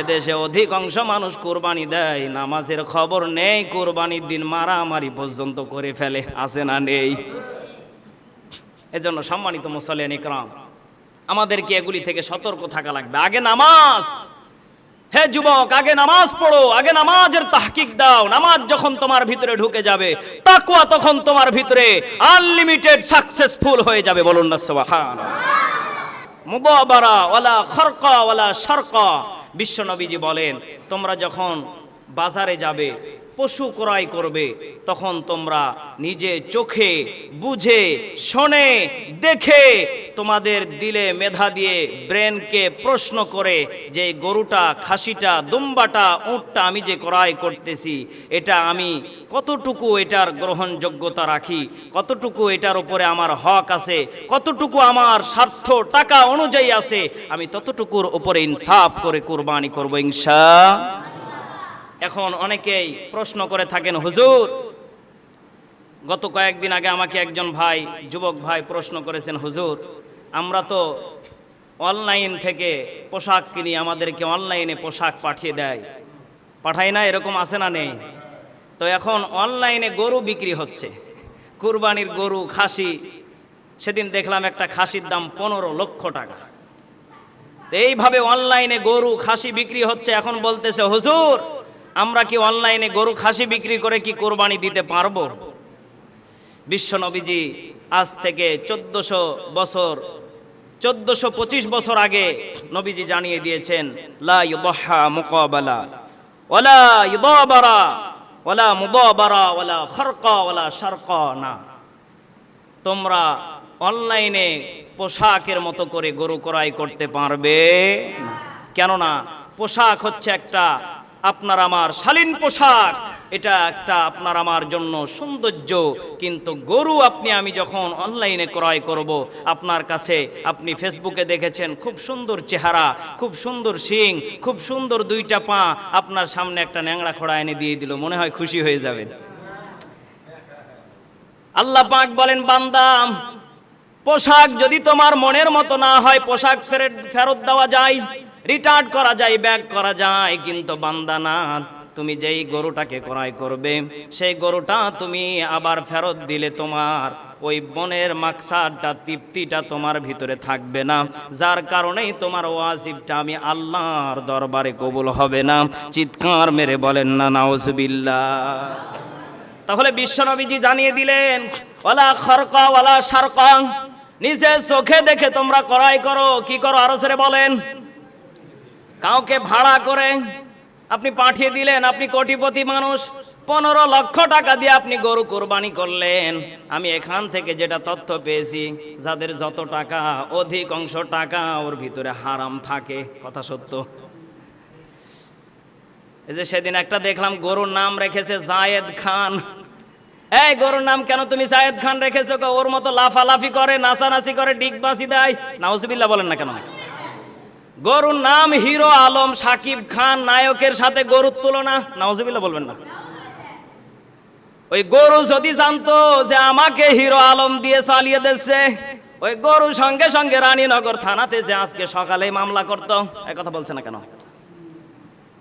এদেশে অধিকাংশ মানুষ কোরবানি দেয়, নামাজের খবর নেই, কোরবানির দিন মারামারি পর্যন্ত করে ফেলে আসে না নেই। এজন্য সম্মানিত মুসলিয়ান ইকরাম, আমাদেরকে এগুলি থেকে সতর্ক থাকা লাগবে। আগে নামাজ! হে যুবক, আগে নামাজ পড়ো, আগে নামাজের তাহকিক দাও। নামাজ যখন তোমার ভিতরে ঢুকে যাবে, তাকওয়া তখন তোমার ভিতরে আনলিমিটেড সাকসেসফুল হয়ে যাবে, বলুন না সুবহান মুদাবারা, ওয়ালা খরকা, ওয়ালা সরকা বিশ্বনবীজি বলেন, তোমরা যখন বাজারে যাবে, পশু ক্রয় করবে, তখন তোমরা নিজে চোখে, বুঝে, শোনে, দেখে তোমাদের দিলে মেধা দিয়ে ব্রেনকে প্রশ্ন করে যে গরুটা, খাসিটা, দুম্বাটা, উটটা আমি যে ক্রয় করতেছি, এটা আমি কতটুকু এটার গ্রহণযোগ্যতা রাখি, কতটুকু এটার উপরে আমার হক আছে, কতটুকু আমার স্বার্থ, টাকা অনুযায়ী আছে, আমি ততটুকুর উপরে ইনসাফ করে কোরবানি করব ইনশা। এখন অনেকেই প্রশ্ন করে থাকেন, হুজুর, গত কয়েকদিন আগে আমাকে একজন ভাই, যুবক ভাই প্রশ্ন করেছেন, হুজুর আমরা তো অনলাইন থেকে পোশাক কিনি, আমাদেরকে অনলাইনে পোশাক পাঠিয়ে দেয়। পাঠায় না, এরকম আসে না নেই? তো এখন অনলাইনে গরু বিক্রি হচ্ছে। কুরবানির গরু, খাসি। সেদিন দেখলাম একটা খাসির দাম পনেরো লক্ষ টাকা। এইভাবে অনলাইনে গরু, খাসি বিক্রি হচ্ছে। এখন বলতেছে, হুজুর, আমরা কি অনলাইনে গরু, খাসি বিক্রি করে কি কোরবানি দিতে পারব? বিশ্ব নবীজি আজ থেকে চোদ্দশো বছর চোদ্দশো পঁচিশ বছর আগে নবীজি জানিয়ে দিয়েছেন, লা ওয়ালা খরকা, ওয়ালা শারকা না তোমরা অনলাইনে পোশাকের মতো করে গরু ক্রয় করতে পারবে কেননা পোশাক হচ্ছে একটা আপনার আমার শালীন পোশাক। এটা একটা আপনার আমার জন্য সৌন্দর্য। কিন্তু গরু আপনি, আমি যখন অনলাইনে ক্রয় করব, আপনার কাছে আপনি ফেসবুকে দেখেছেন, খুব সুন্দর চেহারা, খুব সুন্দর শিং, খুব সুন্দর দুইটা পা, আপনার সামনে একটা ন্যাংড়া খোড়া এনে দিয়ে দিল, মনে হয় খুশি হয়ে যাবেন আল্লাহ পাক বলেন বান্দাম পোশাক যদি তোমার মনের মতো না হয়, পোশাক ফেরত ফেরত দেওয়া যায়, রিটার্ন করা যায় ব্যাক করা যায়, কিন্তু বান্দা না তুমি যেই গরুটাকে ক্রয় করবে, সেই গরুটা তুমি আবার ফেরত দিলে তোমার ওই বনের মাকসাদটা, তৃপ্তিটা তোমার ভিতরে থাকবে না। যার কারণেই তোমার ওয়াজিবটা আমি আল্লাহর দরবারে কবুল হবে না। চিৎকার মেরে বলেন, না, নাউজুবিল্লাহ। তাহলে বিশ্বনবীজি জানিয়ে দিলেন ওলা খরকা ওলা সারকা নিজে চোখে দেখে তোমরা করাই করো, কি করো? আরও বলেন। কাউকে ভাড়া করে আপনি পাঠিয়ে দিলেন, আপনি কোটিপতি মানুষ। পনেরো লক্ষ টাকা দিয়ে আপনি গরু কোরবানি করলেন। আমি এখান থেকে যেটা তথ্য পেয়েছি, যাদের যত টাকা, অধিক অংশ টাকা ওর ভিতরে হারাম থাকে। কথা সত্য? এই যে সেদিন একটা দেখলাম গরুর নাম রেখেছে জায়েদ খান। এই গরুর নাম কেন তুমি জায়েদ খান রেখেছো? ওর মতো লাফালাফি করে, নাচানাচি করে ডিগবাসি দেয়। নাউজুবিল্লাহ বলেন না কেন গরুর নাম হিরো আলম, সাকিব খান, নায়কের সাথে গরুর তুলনা। নাউজুবিল্লাহ বলবেন না। ওই গরু যদি জানতো যে আমাকে হিরো আলম দিয়ে চালিয়ে দিচ্ছে, ওই গরু সঙ্গে সঙ্গে রানীনগর থানাতে যে আজকে সকালে মামলা করতো এই কথা বলছে না কেন?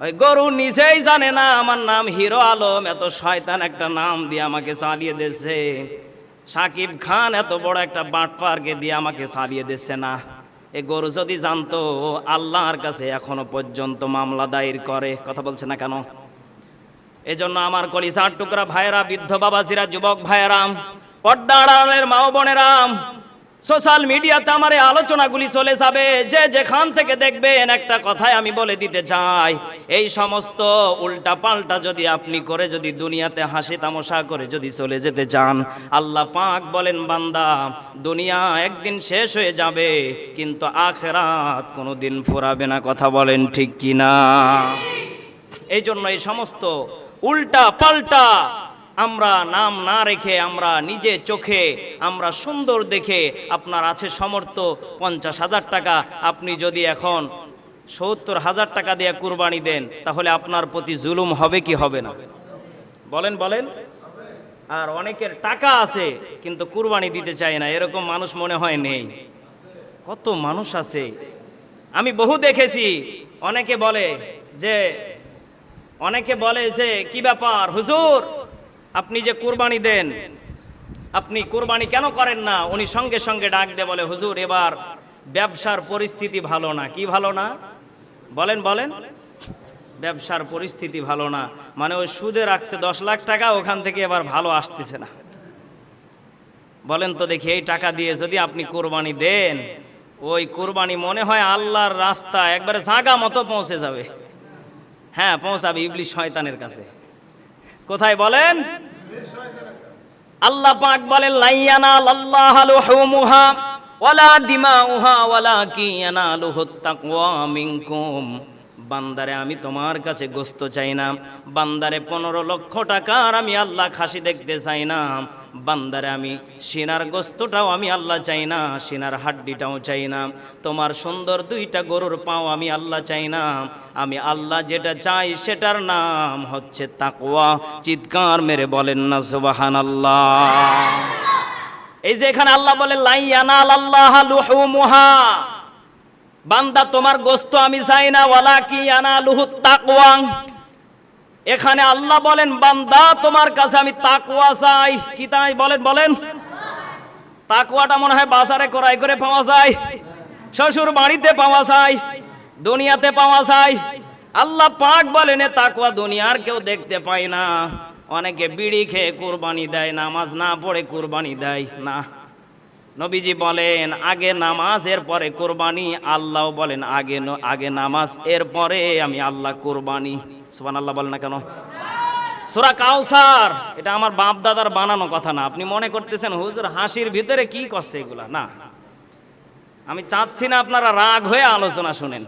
ওই গরু নিজেই জানে না আমার নাম হিরো আলম, এত শয়তান একটা নাম দিয়ে আমাকে চালিয়ে দিচ্ছে। সাকিব খান এত বড় একটা বাটপারকে দিয়ে আমাকে চালিয়ে দিচ্ছে না। এ গরু যদি জানতো, আল্লাহর কাছে এখনও পর্যন্ত মামলা দায়ের করে। কথা বলছে না কেন? এজন্য আমার কলিসার টুকরা ভাইয়েরা, বৃদ্ধ বাবাজিরা, যুবক ভাইয়েরাম পর্দা রামের মা ও বোনেরাম সোশ্যাল মিডিয়াতে আমার এই আলোচনাগুলি চলে যাবে। যে যেখান থেকে দেখবেন একটা কথাই আমি বলে দিতে চাই। এই সমস্ত উল্টা পাল্টা যদি আপনি করে যদি দুনিয়াতে হাসি তামাশা করে যদি চলে যেতে চান, আল্লাহ পাক বলেন, বান্দা, দুনিয়া একদিন শেষ হয়ে যাবে, কিন্তু আখেরাত কোনো দিন ফুরাবে না। কথা বলেন ঠিক কিনা? এই জন্য এই সমস্ত উল্টা পাল্টা আমরা নাম না রেখে আমরা নিজে চোখে, আমরা সুন্দর দেখে আপনার আছে সমর্থ পঞ্চাশ হাজার টাকা। আপনি যদি এখন সত্তর হাজার টাকা দিয়ে কুরবানি দেন, তাহলে আপনার প্রতি জুলুম হবে কি হবে না? বলেন বলেন। আর অনেকের টাকা আছে, কিন্তু কুরবানি দিতে চায় না। এরকম মানুষ মনে হয় নেই। কত মানুষ আছে। আমি বহু দেখেছি, অনেকে বলে যে, অনেকে বলে যে, কি ব্যাপার হুজুর? আপনি যে কুরবানি দেন, আপনি কুরবানি কেন করেন না? উনি সঙ্গে সঙ্গে ডাক দিয়ে বলে, হুজুর, এবার ব্যবসার পরিস্থিতি ভালো না। কি ভালো না? বলেন বলেন। ব্যবসার পরিস্থিতি ভালো না। মানে ওই সুদে রাখছে দশ লাখ টাকা, ওখান থেকে এবার ভালো আসতেছে না। বলেন তো দেখি, এই টাকা দিয়ে যদি আপনি কোরবানি দেন, ওই কোরবানি মনে হয় আল্লাহর রাস্তা, একবারে জাগা মতো পৌঁছে যাবে। হ্যাঁ পৌঁছাবে ইবলিশ শয়তানের কাছে। কোথায় বলেন? আল্লাহ পাক বলেন, লাইয়ানা আল্লাহ লুহুমুহা ওয়ালা দিমাউহা ওয়ালা কি ইয়ানালুহুত তাকওয়া মিনকুম। বান্দারে, আমি তোমার কাছে গোস্ত চাই না। বান্দারে, পনেরো লক্ষ টাকার আমি আল্লাহ খাসি দেখতে চাই না। বান্দারে, আমি সিনার গোস্তটাও আমি আল্লাহ চাই না, সিনার হাড্ডিটাও চাই না। তোমার সুন্দর দুইটা গরুর পাও আমি আল্লাহ চাই না। আমি আল্লাহ যেটা চাই সেটার নাম হচ্ছে তাকওয়া। চিৎকার মেরে বলেন না সুবাহান আল্লাহ এই যে এখানে আল্লাহ বলে লাইয়ানা আল্লাহ লুহুমুহা বান্দা, তোমার গোস্ত আমি চাই না ওয়ালা কি আনা লুহু তাকওয়া। এখানে আল্লাহ বলেন, বান্দা, তোমার কাছে আমি তাকওয়া চাই। কি তাই বলেন বলেন? তাকওয়াটা মনে হয় বাজারে ক্রয় করে পাওয়া যায়, শ্বশুর বাড়িতে পাওয়া যায়, দুনিয়াতে পাওয়া যায়। আল্লাহ পাক বলেন, এ তাকওয়া দুনিয়ার কেউ দেখতে পায় না। অনেকে বিড়ি খেয়ে কুরবানি দেয়, নামাজ না পড়ে কুরবানি দেয়, না। নবীজি বলেন, আগে নামাজ এর পরে কোরবানি। আল্লাহ বলেন, আগে আগে নামাজ, এর পরে আমি আল্লাহ কোরবানি। সুবান আল্লাহ বলেন না কেন? সুরা কাউসার, এটা আমার বাপ দাদার বানানো কথা না। আপনি মনে করতেছেন, হুজুর, হাসির ভিতরে কি করছে এগুলা? না। আমি চাচ্ছি না আপনারা রাগ হয়ে আলোচনা শুনেন।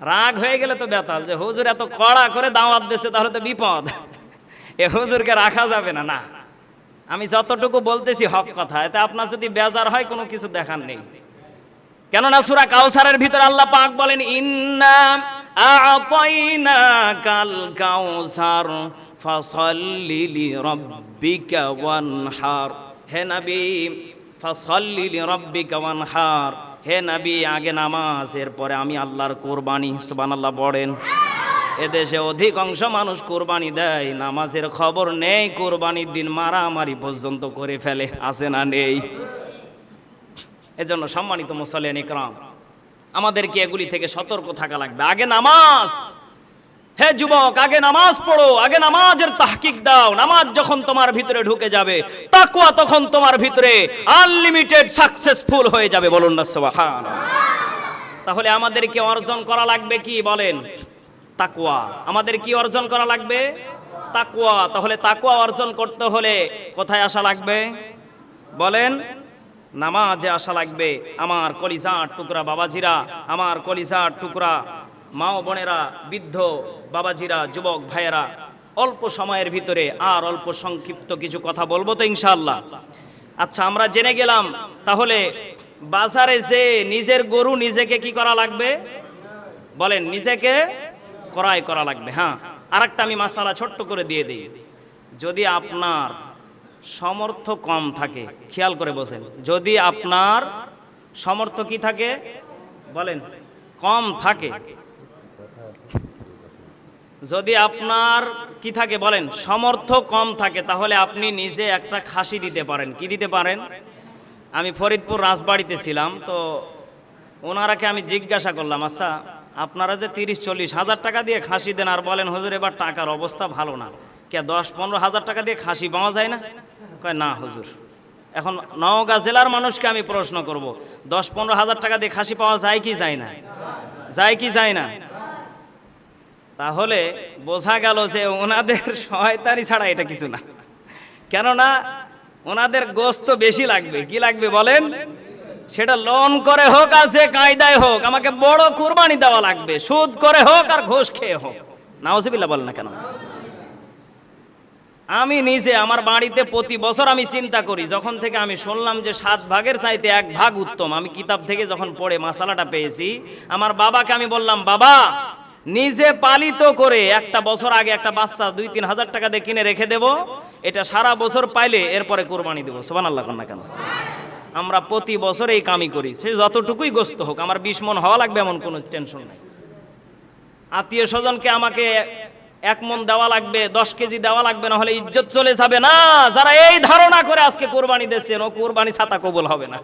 রাগ হয়ে গেলে তো বেতাল, যে হুজুর এত কড়া করে দাওয়াত দিচ্ছে তাহলে তো বিপদ। এ হুজুরকে রাখা যাবে না না। আমি যতটুকু বলতেছি হক কথা, এতে আপনার যদি বেজার হয়, কোনো কিছু দেখার নেই। কেননা সুরা কাউসারের ভিতরে আল্লাহ পাক বলেন, ইন্না আ'তাইনা কাল কাউসার ফাসাল্লি লিরাব্বিকা ওয়ানহার। হে নবী, ফাসাল্লি লিরাব্বিকা ওয়ানহার। হে নবী, আগে নামাজ, এরপরে আমি আল্লাহর কোরবানি। সুবহানাল্লাহ, পড়েন। এদেশে অধিকাংশ মানুষ কোরবানি দেয়, নামাজের খবর নেই, কোরবানির দিন মারামারি পর্যন্ত করে ফেলে আসে না নেই? এজন্য সম্মানিত মুসলিয়ান ইকরাম, আমাদেরকে এগুলি থেকে সতর্ক থাকা লাগবে। আগে নামাজ! হে যুবক, আগে নামাজ পড়ো, আগে নামাজের তাহকিক দাও। নামাজ যখন তোমার ভিতরে ঢুকে যাবে তাকুয়া তখন তোমার ভিতরে আনলিমিটেড সাকসেসফুল হয়ে যাবে, বলুন না সুবহান তাহলে আমাদেরকে অর্জন করা লাগবে কি, বলেন? তাকওয়া। আমাদের কি অর্জন করা লাগবে? তাকুয়া তাহলে তাকুয়া অর্জন করতে হলে কোথায় আসা লাগবে? বলেন, নামাজে আসা লাগবে। আমার কলিজার টুকরা বাবাজিরা, আমার কলিজার টুকরা মা বোনেরা, বৃদ্ধ বাবাজিরা, যুবক ভাইয়েরা, অল্প সময়ের ভিতরে আর অল্প সংক্ষিপ্ত কিছু কথা বলব তো ইনশাআল্লাহ। আচ্ছা আমরা জেনে গেলাম, তাহলে বাজারে যে নিজের গরু নিজেকে কি করা লাগবে? বলেন, নিজেকে ক্রয় করা লাগবে হ্যাঁ? আরেকটা আমি মাসালা ছোট্ট করে দিয়ে দিই। যদি আপনার সমর্থ কম থাকে, খেয়াল করে বসেন। যদি আপনার সমর্থ কি থাকে? বলেন, কম থাকে। যদি আপনার কি থাকে? বলেন সমর্থ কম থাকে, তাহলে আপনি নিজে একটা খাসি দিতে পারেন। কি দিতে পারেন? আমি ফরিদপুর রাজবাড়িতে ছিলাম, তো ওনারাকে আমি জিজ্ঞাসা করলাম আচ্ছা আপনারা যে তিরিশ, চল্লিশ হাজার টাকা দিয়ে খাসি দেন আর বলেন, হুজুর, এবার টাকার অবস্থা ভালো না। কে, দশ, পনেরো হাজার টাকা দিয়ে খাসি পাওয়া যায় না? কয়, না, হুজুর। এখন নওগাঁ জেলার মানুষকে আমি প্রশ্ন করব, দশ, পনেরো হাজার টাকা দিয়ে খাসি পাওয়া যায় কি যায় না? যায় কি যায় না? তাহলে বোঝা গেল যে ওনাদের শয়তানি ছাড়া এটা কিছু না। কেননা ওনাদের গোস্ত বেশি লাগবে। কি লাগবে বলেন? সেটা লোন করে হোক আর যে কায়দায় হোক, আমাকে বড় কুরবানি দেওয়া লাগবে। সুদ করে হোক আর ঘুষ খেয়ে হোক। নাওজিবিল্লা বলেন না কেন? আমি নিজে, আমার বাড়িতে প্রতি বছর আমি চিন্তা করি, যখন থেকে আমি শুনলাম যে সাত ভাগের চাইতে এক ভাগ উত্তম, আমি কিতাব থেকে যখন পড়ে মশালাটা পেয়েছি, আমার বাবাকে আমি বললাম, বাবা, নিজে পালিত করে একটা বছর আগে একটা বাচ্চা দুই তিন হাজার টাকা দিয়ে কিনে রেখে দেব, এটা সারা বছর পাইলে এরপরে কোরবানি দেবো। সোবান আল্লাহ না কেন? আমরা প্রতি বছর এই কামই করি। সে যতটুকুই গ্রস্ত হোক, আমার বিশ মন হওয়া লাগবে এমন কোনো টেনশন নাই। আত্মীয় স্বজনকে আমাকে এক মন দেওয়া লাগবে, দশ কেজি দেওয়া লাগবে, না হলে ইজ্জত চলে যাবে না। যারা এই ধারণা করে আজকে কোরবানি দিচ্ছেন ও কোরবানি ছাতা কবল হবে না।